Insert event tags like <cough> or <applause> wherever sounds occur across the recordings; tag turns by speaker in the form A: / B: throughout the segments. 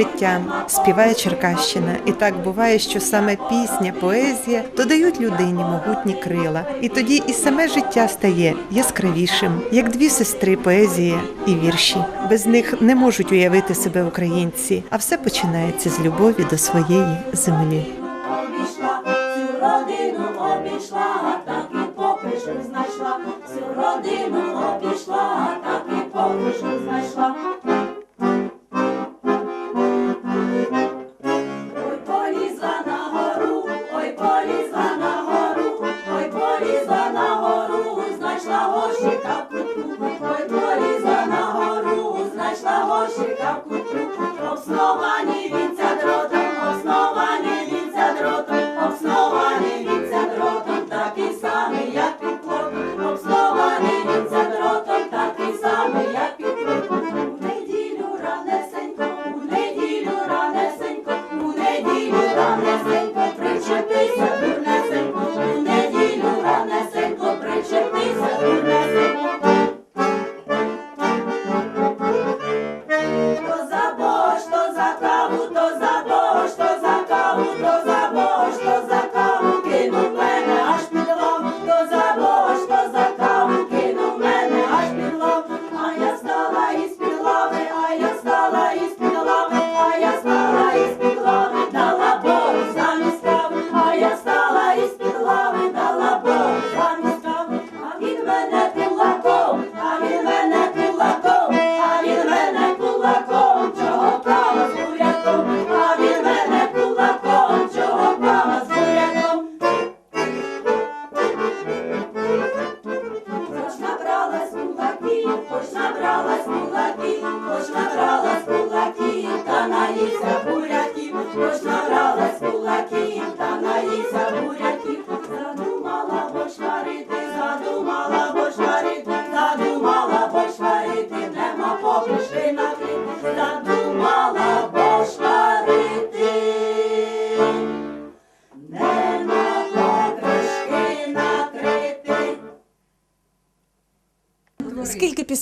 A: Життям, співає Черкащина. І так буває, що саме пісня, поезія додають людині могутні крила. І тоді і саме життя стає яскравішим, як дві сестри поезія і вірші. Без них не можуть уявити себе українці, а все починається з любові до своєї землі.
B: родину обійшла, так і попишок знайшла, всю родину обійшла,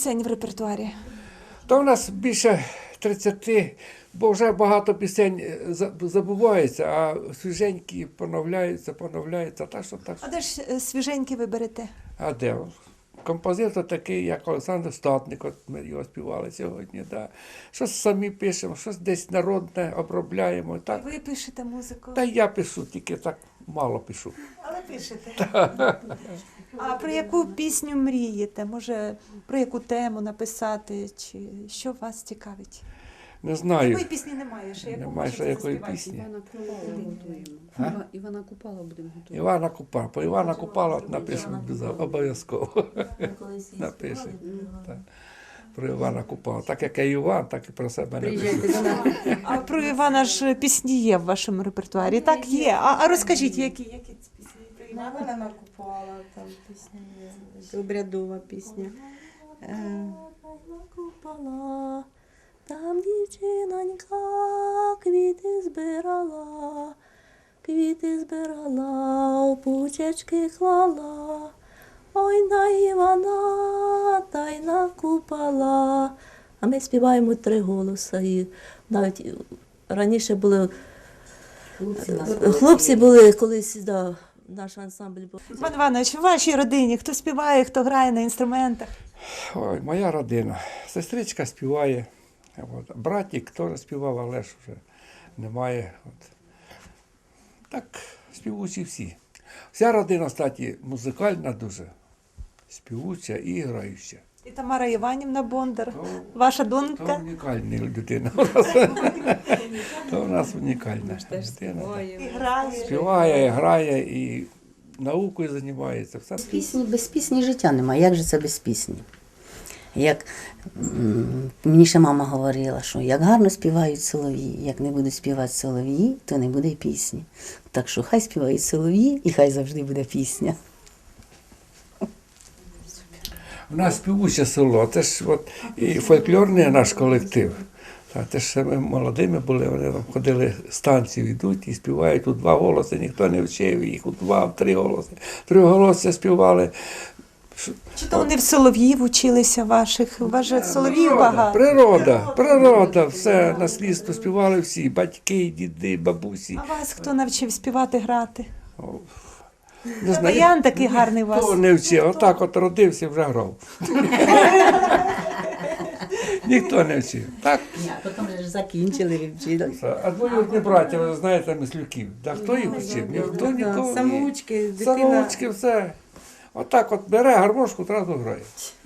C: пісень в репертуарі?
D: То в нас більше 30, бо вже багато пісень е, забувається, а свіженькі поновляються, поновляються. Так що так.
C: А де ж е, свіженькі ви берете?
D: А де? Композитор такий, як Олександр Статник, от ми його співали сьогодні. Да. Щось самі пишемо, щось десь народне обробляємо. Так.
C: Ви пишете музику?
D: Та я пишу, тільки так мало пишу.
C: Але пишете. А про яку пісню мрієте? Може, про яку тему написати? Чи що вас цікавить?
D: Не знаю.
C: Якої пісні немає ще? Яку
D: Немає ще
C: хочете
D: якої
C: заспівати?
D: пісні.
E: Івана Купала готуємо.
D: А?
E: Іва- Івана Купала будемо готувати.
D: Івана Купала. По Івана Купала напишемо обов'язково-. Так. Про Івана Купала. Так як я Іван, так і про себе напишу.
E: Приїжджайте.
C: А про Івана ж пісні є в вашому репертуарі. Так, є. А, а розкажіть, які, які ці пісні про Івана?
F: Вона накупала там пісня є, обрядова пісня. Е,
B: Накупала, там дівчинонька квіти збирала, квіти збирала, у пучечки клала. Ой, на Івана, та й накупала. А ми співаємо три голоси. І навіть раніше були хлопці були колись, да, наш ансамбль був.
C: Іван Іванович, в вашій родині хто співає, хто грає на інструментах?
D: Ой, моя родина. Сестричка співає. От. Братик теж співав, але ж вже немає. От. Так, співучі всі. Вся родина, кстати, музикальна дуже. Співуча і граюча.
C: І Тамара Іванівна Бондар,
D: То,
C: ваша
D: то
C: донька.
D: унікальна людина у нас. То у нас унікальна людина.
C: І грає.
D: Співає, грає і наукою займається. Все.
G: Пісні без пісні життя немає. Як же це без пісні? Як мені ще мама говорила, що як гарно співають солов'ї, як не будуть співати солов'ї, то не буде й пісні. Так що хай співають солов'ї і хай завжди буде пісня.
D: У нас співуче село, це ж от і фольклорний наш колектив. Та те ж ще ми молодими були, вони там ходили станцію йдуть і співають у два голоси, ніхто не вчив їх у два, в три голоси. Три голоси співали.
C: Чи то вони в солов'їв училися ваших? У вас же солов'їв багато.
D: Природа, природа, все наслідство співали всі, батьки, діди, бабусі.
C: А вас хто навчив співати грати?
D: Не знаю,
C: Баян такий гарний у вас.
D: Хто не вчив, отак от родився, вже грав. <laughs> Ніхто не вчив. Так,
G: Ні, потім вже закінчили вчили.
D: все. а двоюрідні браття, ви знаєте, мислюків. Да, хто їх вчив? Ніхто
F: Да,
D: нікого. ні.
F: Самоучки, дитина.
D: Самоучки, все. Отак от бере гармошку, одразу грає.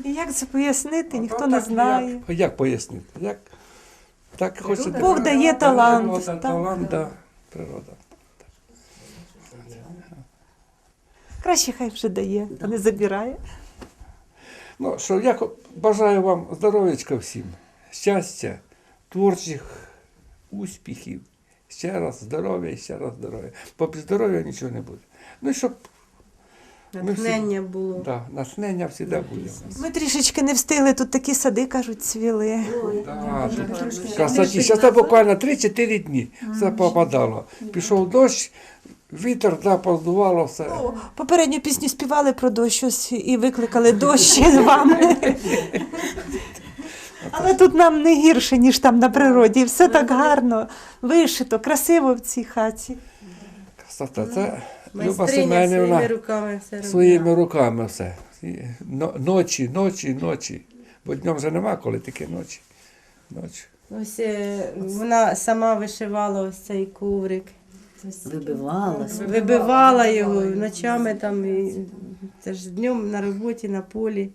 C: І як це пояснити, ніхто не
D: як-
C: знає.
D: Як пояснити? Як? Так хочете.
C: Бог дає талант,
D: Природа,
C: так.
D: талант, да, природа.
C: Краще хай вже дає, а не забирає.
D: Ну, що я бажаю вам здоров'ячка всім, щастя, творчих успіхів. Ще раз здоров'я ще раз здоров'я. Бо без здоров'я нічого не буде. Ну і щоб
F: Натхнення було.
D: да, натхнення завжди буде.
C: Ми трішечки не встигли, тут такі сади, кажуть, цвіли.
D: Да, тут красоті. Зараз буквально 3-4 дні все попадало. Пішов дощ, вітер, да, поздувало все.
C: Попередню пісню співали про дощ ось і викликали дощ вам. Але тут нам не гірше, ніж там на природі. Все так гарно, вишито, красиво в цій хаті.
D: Красота. Це Люба Семенівна
F: руками все
D: своїми руками все. Ночі, ночі, ночі. Бо днем вже нема коли таке ночі. Ночі.
F: Ось е, вона сама вишивала ось цей коврик.
G: Вибивалося.
F: Вибивала його ночами там, і, це ж днем на роботі, на полі,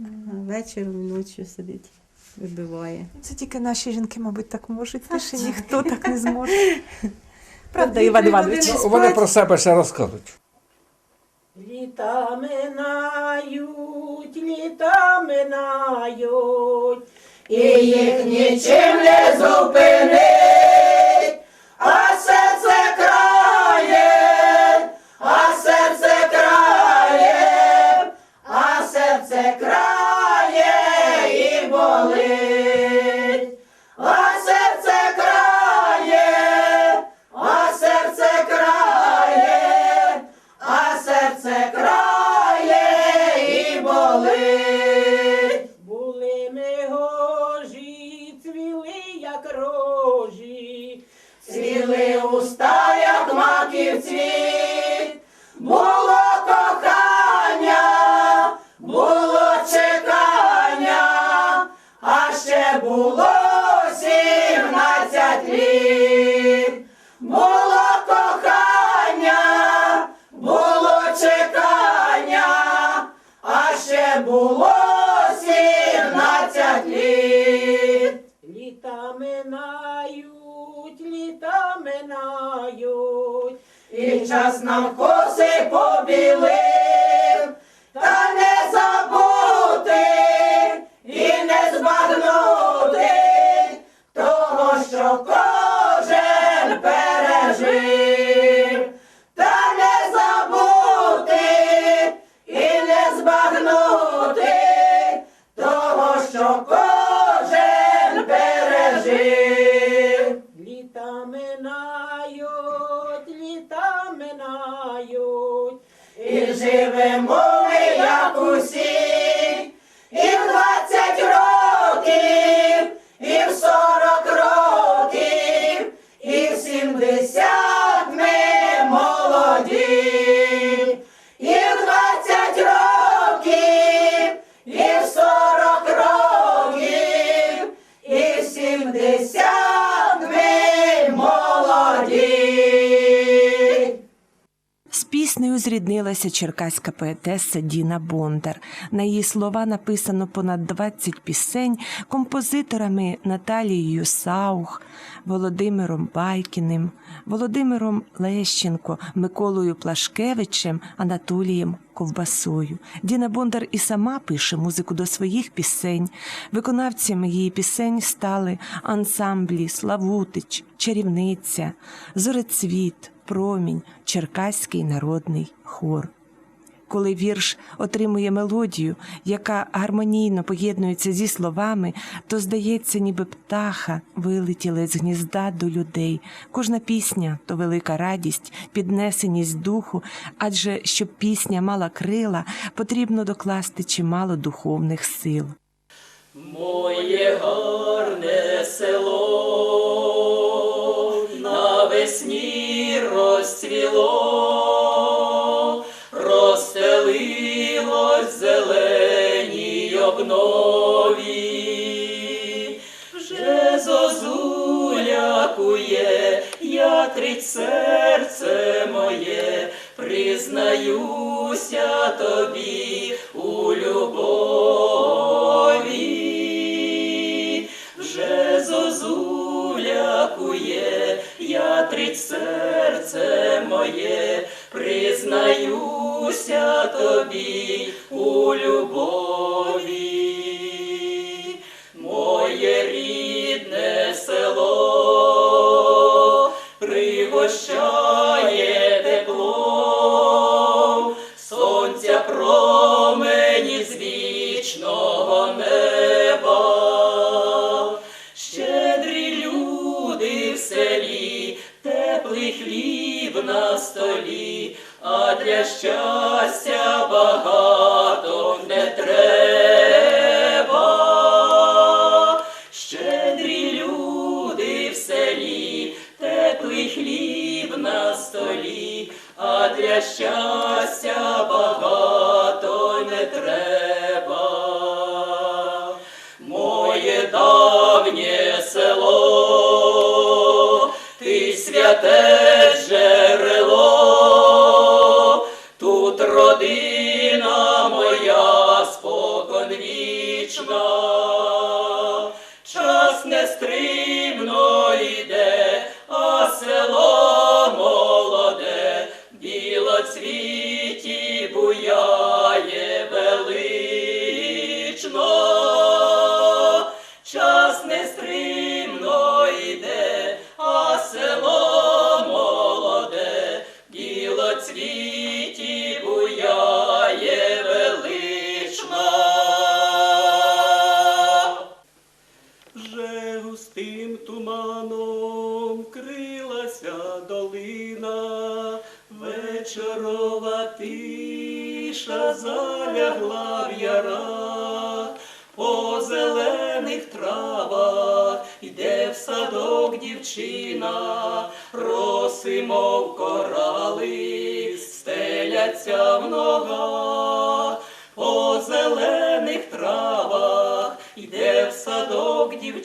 F: а вечором і ночі сидить, вибиває.
C: Це тільки наші жінки, мабуть, так можуть. Більше ніхто так не зможе. <laughs> Правда, Іван Іванович?
D: Вони про себе ще розкажуть.
H: Літа минають, літа минають, і їх нічим не зупинить, Було кохання, було чекання, а ще було сімнадцять літ. Літа минають, літа минають, і час нам коси побілив, живемо ми, як усі,
I: зріднилася черкаська поетеса Діна Бондар. На її слова написано понад 20 пісень композиторами Наталією Саух, Володимиром Байкіним, Володимиром Лещенко, Миколою Плашкевичем, Анатолієм Ковбасою. Діна Бондар і сама пише музику до своїх пісень. Виконавцями її пісень стали ансамблі Славутич, Чарівниця, Зорецвіт, Промінь, Черкаський народний хор. Коли вірш отримує мелодію, яка гармонійно поєднується зі словами, то здається, ніби птаха вилетіли з гнізда до людей. Кожна пісня то велика радість, піднесеність духу, адже щоб пісня мала крила, потрібно докласти чимало духовних сил.
J: Моє гарне село розцвіло, розстелилось зеленій обнові, вже зозуля кує, ятрить серце моє, признаюся тобі теплий хліб на столі, а для щастя багато не треба.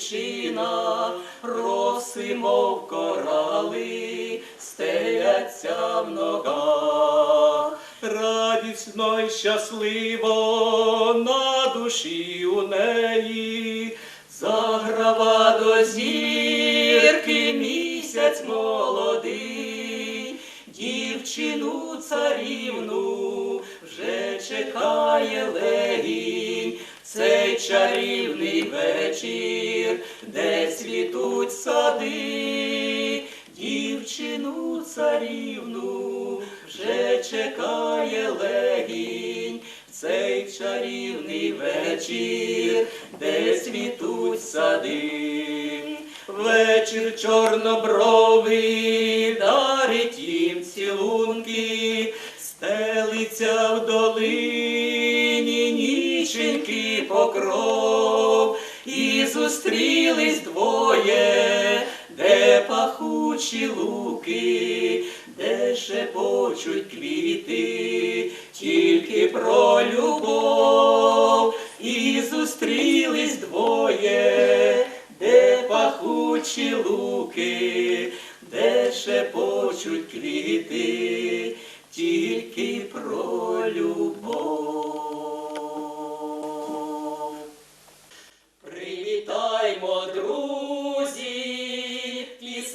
J: Садок роси, мов корали, стеляться в ногах. Радісно й щасливо на душі у неї, заграва до зірки вечір, де світуть сади.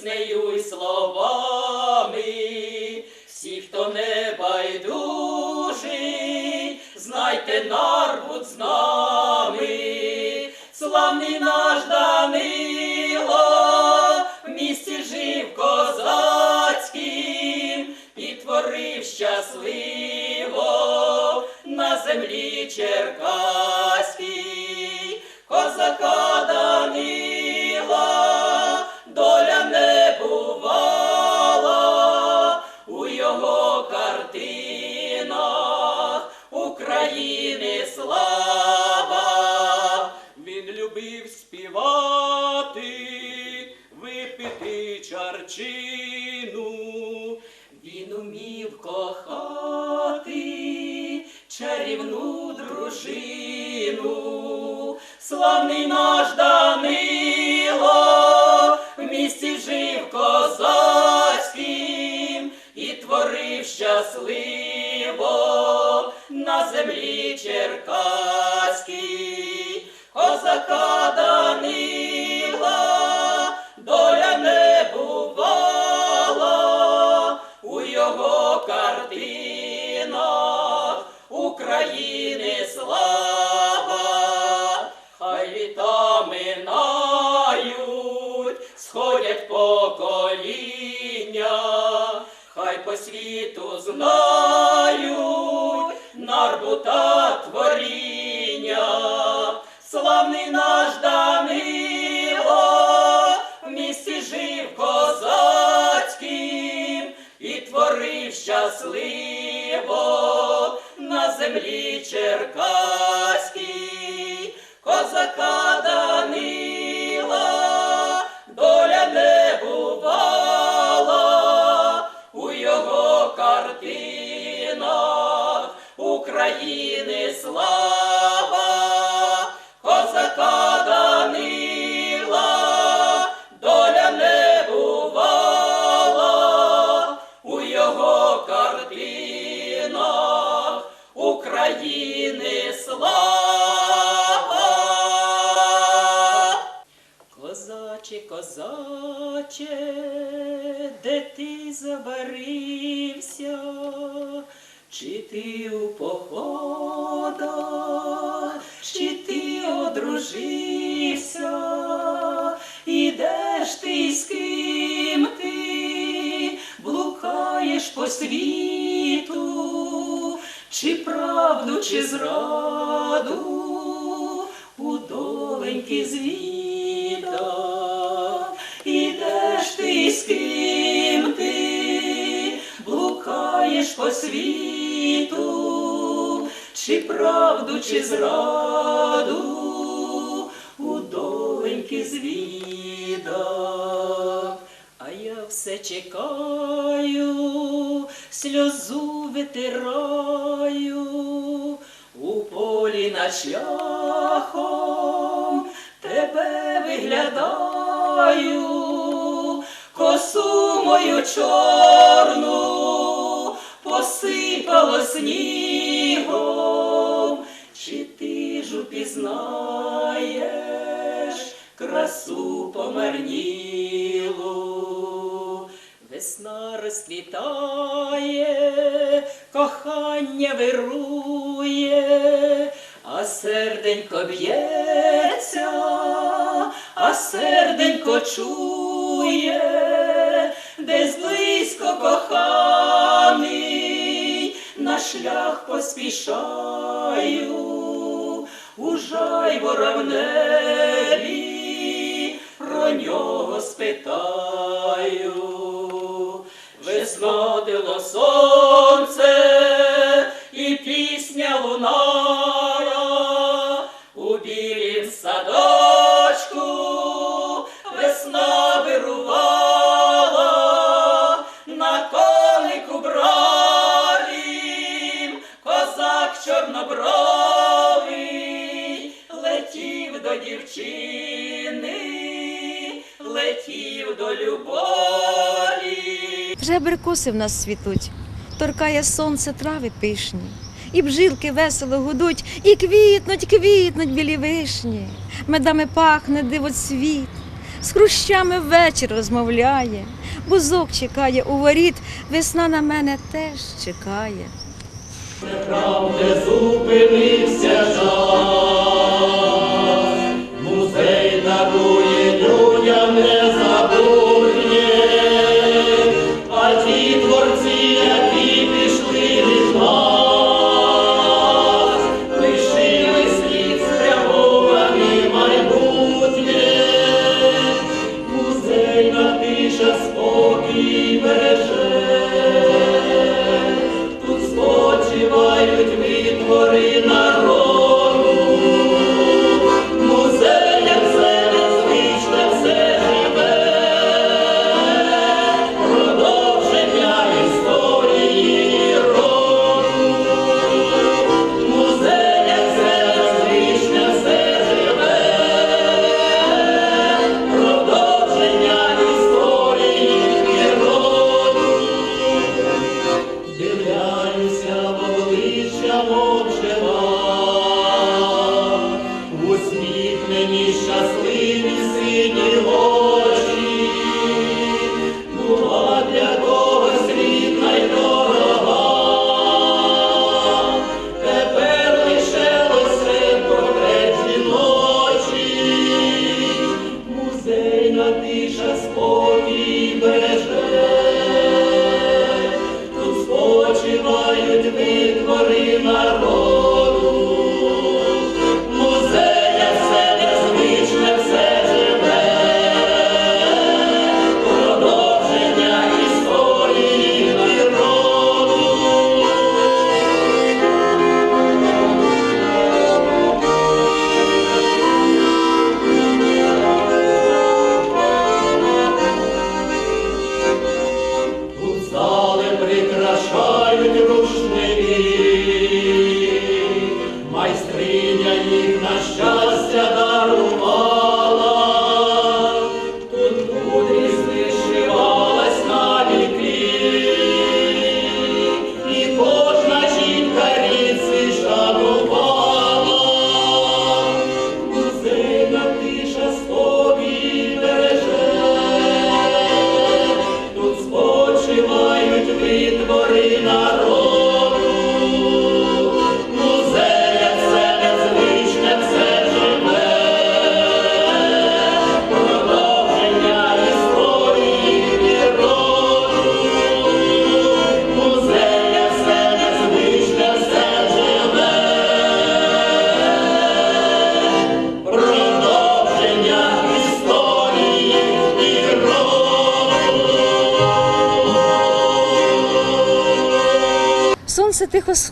J: Піснею й словами, чарівну дружину. Нарбута творіння, славний наш Данило, в місті жив козацьким і творив щасливо на землі черкаській, України слава, козака Данила, доля не бувала у його картинах. України слава. Козаче, козаче, де ти забарився, чи ти у походах, чи ти одружився, ідеш ти з ким ти, блукаєш по світу, чи правду, чи зраду? У доленьки звіда, ідеш ти з ким блукаєш по світу, чи правду, чи зраду? У доленьки звіда. А я все чекаю, сльозу витираю, у полі над шляхом тебе виглядаю, косу мою чорну посипало снігом, чи ти ж упізнаєш красу помарнілу? Весна розквітає, кохання вирує, а серденько б'ється, а серденько чує, десь близько на шлях поспішаю, у жайвора в небі, про нього спитаю. виснотило сонце
K: Вже абрикоси в нас світуть, торкає сонце трави пишні, і бжилки весело гудуть, і квітнуть, квітнуть білі вишні, медами пахне дивоцвіт, з хрущами ввечір розмовляє, бузок чекає у воріт, весна на мене теж чекає.
J: Правде зупинився час, музей дарує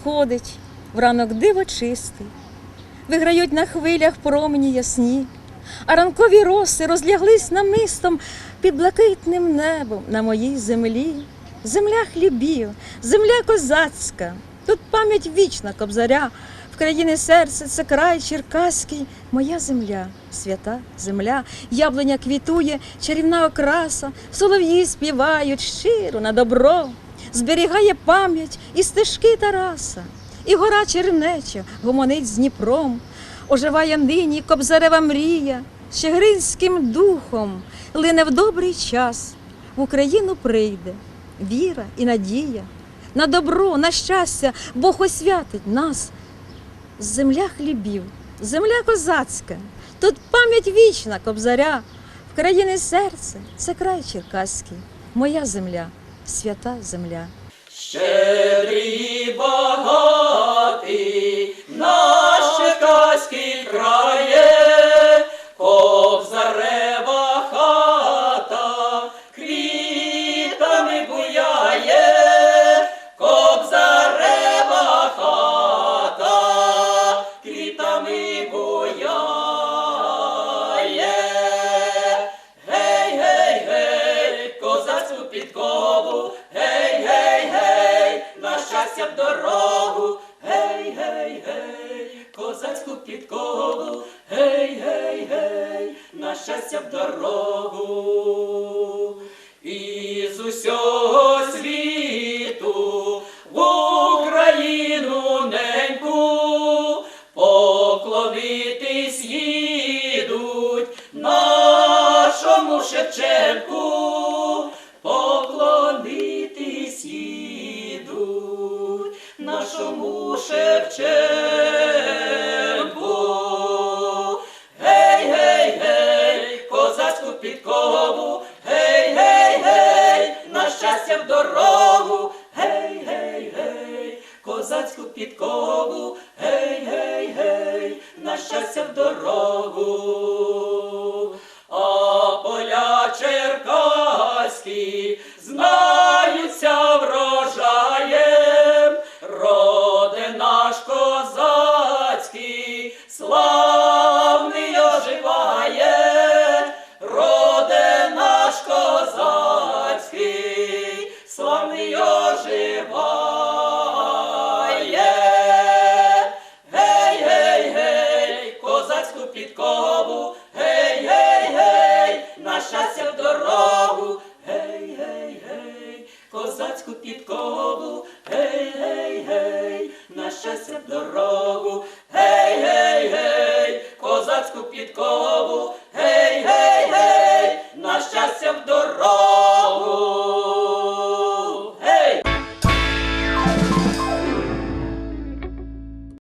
K: сходить, вранок диво чистий, виграють на хвилях промені ясні, а ранкові роси розляглись намистом під блакитним небом на моїй землі. Земля хлібів, земля козацька, тут пам'ять вічна кобзаря, в країни серце це край черкаський, моя земля, свята земля, яблуня квітує, чарівна окраса, солов'ї співають щиро на добро зберігає пам'ять і стежки Тараса, і гора Чернеча гомонить з Дніпром, оживає нині кобзарева мрія, щегринським духом лине в добрий час, в Україну прийде віра і надія, на добро, на щастя, Бог освятить нас. Земля хлібів, земля козацька, тут пам'ять вічна кобзаря, в країни серце це край черкаський, моя земля, свята земля.
J: Щедрий багатий наш